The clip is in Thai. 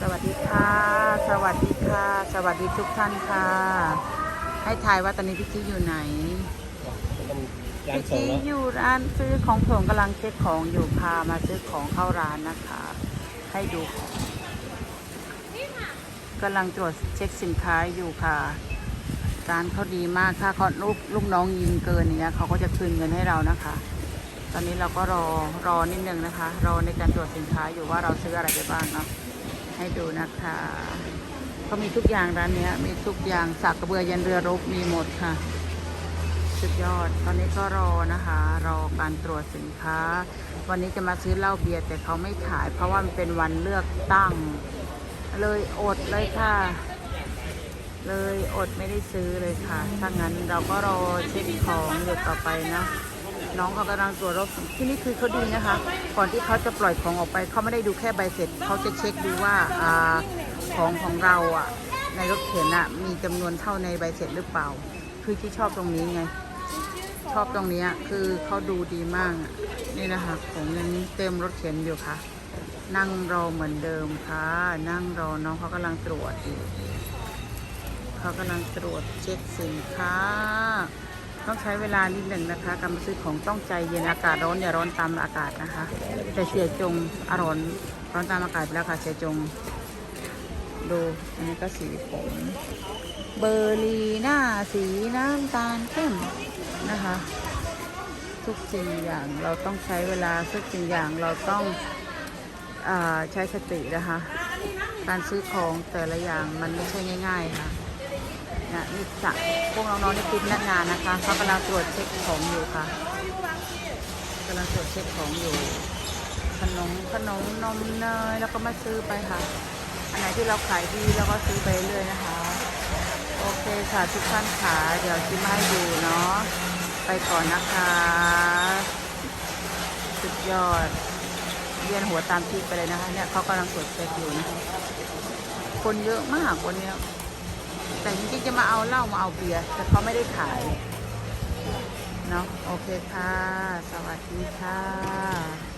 สวัสดีค่ะ สวัสดีค่ะ สวัสดีทุกท่านค่ะ ให้ทายว่าตอนนี้พี่จี้อยู่ไหนร้านพี่ส่งจี้แล้วอยู่ร้านซื้อของผมกำลังเช็คของอยู่ค่ะมาซื้อของเข้าร้านนะคะ ให้ดูของกำลังตรวจเช็คสินค้าอยู่ค่ะ ร้านเขาดีมากถ้าเขาลูกลูกน้องยิงเกินอย่างเนี้ยเขาก็จะคืนเงินให้เรานะคะ ตอนนี้เราก็รอรอนิดนึงนะคะ รอในการตรวจสินค้าอยู่ว่าเราซื้ออะไรไปบ้างเนาะ ให้ดูนะคะเขามีทุกอย่างร้านนี้มีทุกอย่างสักกระเบือยันเรือรบมีหมดค่ะ สุดยอด ตอนนี้ก็รอนะคะ รอการตรวจสินค้า วันนี้จะมาซื้อเหล้าเบียร์แต่เขาไม่ขาย เพราะว่ามันเป็นวันเลือกตั้ง เลยอดเลยค่ะ เลยอดไม่ได้ซื้อเลยค่ะ ถ้างั้นเราก็รอเช็คของอยู่ต่อไปนะ น้องเขากำลังตรวจรถที่นี่คือเขาดีนะคะ ก่อนที่เขาจะปล่อยของออกไปเขาไม่ได้ดูแค่ใบเสร็จเขาจะเช็คดูว่าอาของของเราอะในรถเข็นอะมีจำนวนเท่าในใบเสร็จหรือเปล่า คือที่ชอบตรงนี้ไง ชอบตรงนี้คือเขาดูดีมากนี่นะคะของยังเต็มรถเข็นอยู่ค่ะ นั่งรอเหมือนเดิมค่ะ นั่งรอน้องเขากำลังตรวจอยู่เขากำลังตรวจเช็คสินค้า ต้องใช้เวลานิดหนึ่งนะคะการซื้อของต้องใจเย็นอากาศร้อนอย่าร้อนตามอากาศนะคะ แต่เสียจงอร้อนร้อนตามอากาศไปแล้วค่ะเสียจงดูอันนี้ก็สีผมเบอร์ลีหน้าสีน้ำตาลเข้มนะคะ ทุกสิ่งอย่างเราต้องใช้เวลาทุกสิ่งอย่างเราต้องอใช้สตินะคะ การซื้อของแต่ละอย่างมันไม่ใช่ง่าย ๆ ค่ะ นี่ยนี่จะพวกน้องๆนี่คือพนักงานนะคะเขากำลังตรวจเช็คของอยู่ค่ะกำลังตรวจเช็คของอยู่ ขนมขนมนมเนยแล้วก็มาซื้อไปค่ะ อันไหนที่เราขายดีเราก็ซื้อไปเรื่อยนะคะ โอเคค่ะทุกท่านขาเดี๋ยวชิมให้ดูเนาะไปก่อนนะคะ สุดยอดเวียนหัวตามที่ไปเลยนะคะเนี่ยเขากำลังตรวจเช็คอยู่นะคะคนเยอะมากวันเนี้ย แต่จริงๆจะมาเอาเหล้ามาเอาเบียร์แต่เขาไม่ได้ขายเนาะโอเคค่ะ สวัสดีค่ะ